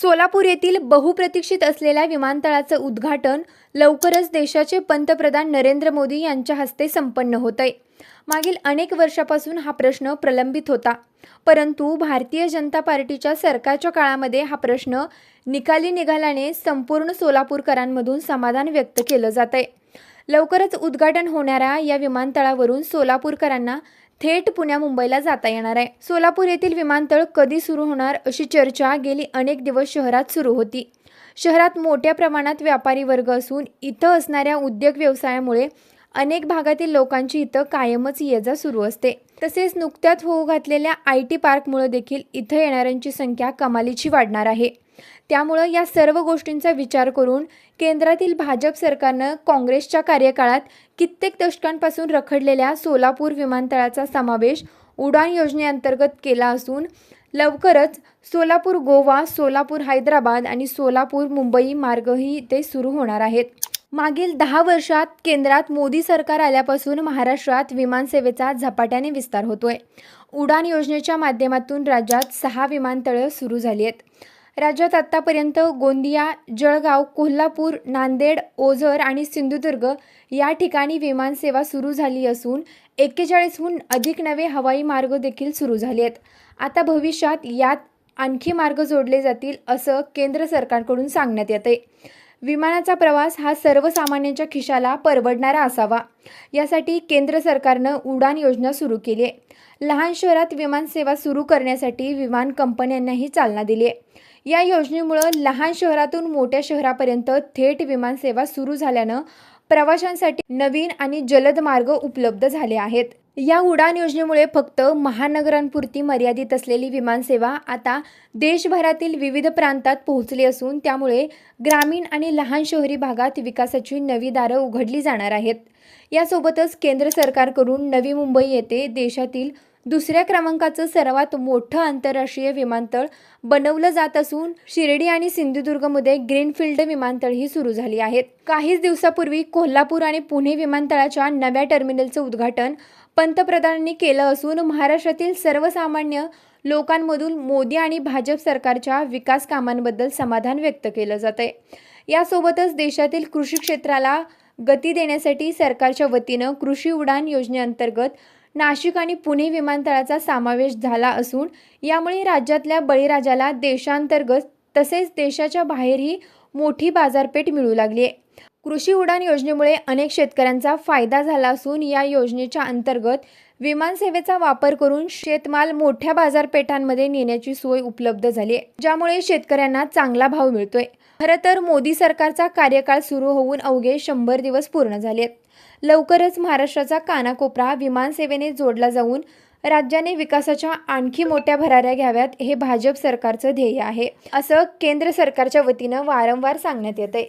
सोलापूर येथील बहुप्रतीक्षित असलेल्या विमानतळाचं उद्घाटन लवकरच देशाचे पंतप्रधान नरेंद्र मोदी यांच्या हस्ते संपन्न होत आहे मागील अनेक वर्षापासून हा प्रश्न प्रलंबित होता. परंतु भारतीय जनता पार्टीच्या सरकारच्या काळामध्ये हा प्रश्न निकाली निघाल्याने संपूर्ण सोलापूरकरांमधून समाधान व्यक्त केलं जात आहे लवकरच उद्घाटन होणाऱ्या या विमानतळावरून सोलापूरकरांना थेट पुण्या मुंबईला जाता येणार आहे. सोलापूर येथील विमानतळ कधी सुरू होणार अशी चर्चा गेली अनेक दिवस शहरात सुरू होती. शहरात मोठ्या प्रमाणात व्यापारी वर्ग असून इथं असणाऱ्या उद्योग व्यवसायामुळे अनेक भागातील लोकांची इथं कायमच ये जा सुरू असते. तसेच नुकत्याच होऊ घातलेल्या आय टी पार्कमुळे देखील इथं येणाऱ्यांची संख्या कमालीची वाढणार आहे. त्यामुळं या सर्व गोष्टींचा विचार करून केंद्रातील भाजप सरकारनं काँग्रेसच्या कार्यकाळात कित्येक दशकांपासून रखडलेल्या सोलापूर विमानतळाचा समावेश उडान योजनेअंतर्गत केला असून लवकरच सोलापूर गोवा सोलापूर हैदराबाद आणि सोलापूर मुंबई मार्गही ते सुरू होणार आहेत. मागील दहा वर्षात केंद्रात मोदी सरकार आल्यापासून महाराष्ट्रात विमानसेवेचा झपाट्याने विस्तार होतोय. उडान योजनेच्या माध्यमातून राज्यात सहा विमानतळं सुरू झाली आहेत. राज्यात आत्तापर्यंत गोंदिया जळगाव कोल्हापूर नांदेड ओझर आणि सिंधुदुर्ग या ठिकाणी विमानसेवा सुरू झाली असून एक्केचाळीसहून अधिक नवे हवाई मार्ग देखील सुरू झाले आहेत. आता भविष्यात यात आणखी मार्ग जोडले जातील असं केंद्र सरकारकडून सांगण्यात येते विमानाचा प्रवास हा सर्वसामान्यांच्या खिशाला परवडणारा असावा. यासाठी केंद्र सरकारनं उडान योजना सुरू केली आहे. लहान शहरात विमानसेवा सुरू करण्यासाठी विमान कंपन्यांनाही चालना दिली आहे. या योजनेमुळं लहान शहरातून मोठ्या शहरापर्यंत थेट विमानसेवा सुरू झाल्यानं प्रवाशांसाठी नवीन आणि जलद मार्ग उपलब्ध झाले आहेत. या उडान योजनेमुळे फक्त महानगरांपुरती मर्यादित असलेली विमानसेवा आता देशभरातील विविध प्रांतात पोहोचली असून त्यामुळे ग्रामीण आणि लहान शहरी भागात विकासाची नवी दारं उघडली जाणार आहेत. यासोबतच केंद्र सरकारकडून नवी मुंबई येथे देशातील दुसऱ्या क्रमांकाचं सर्वात मोठं आंतरराष्ट्रीय विमानतळ बनवलं जात असून शिर्डी आणि सिंधुदुर्गमध्ये ग्रीनफील्ड विमानतळही सुरू झाली आहेत. काहीच दिवसापूर्वी कोल्हापूर आणि पुणे विमानतळाच्या नव्या टर्मिनलचं उद्घाटन पंतप्रधानांनी केलं असून महाराष्ट्रातील सर्वसामान्य लोकांमधून मोदी आणि भाजप सरकारच्या विकास कामांबद्दल समाधान व्यक्त केलं जात आहे यासोबतच देशातील कृषी क्षेत्राला गती देण्यासाठी सरकारच्या वतीनं कृषी उडान योजनेअंतर्गत नाशिक आणि पुणे विमानतळाचा समावेश झाला असून यामुळे राज्यातल्या बळीराजाला देशांतर्गत तसेच देशाच्या बाहेरही मोठी बाजारपेठ मिळू लागली आहे. कृषी उडान योजनेमुळे अनेक शेतकऱ्यांचा फायदा झाला असून या योजनेच्या अंतर्गत विमानसेवेचा वापर करून शेतमाल मोठ्या बाजारपेठांमध्ये नेण्याची सोय उपलब्ध झाली आहे ज्यामुळे शेतकऱ्यांना चांगला भाव मिळतोय. खरं तर मोदी सरकारचा कार्यकाळ सुरू होऊन अवघे शंभर दिवस पूर्ण झाले आहेत. लवकरच महाराष्ट्राचा कानाकोपरा विमानसेवेने जोडला जाऊन राज्याने विकासाच्या आणखी मोठ्या भराऱ्या घ्याव्यात हे भाजप सरकारचं ध्येय आहे असं केंद्र सरकारच्या वतीनं वारंवार सांगण्यात येत आहे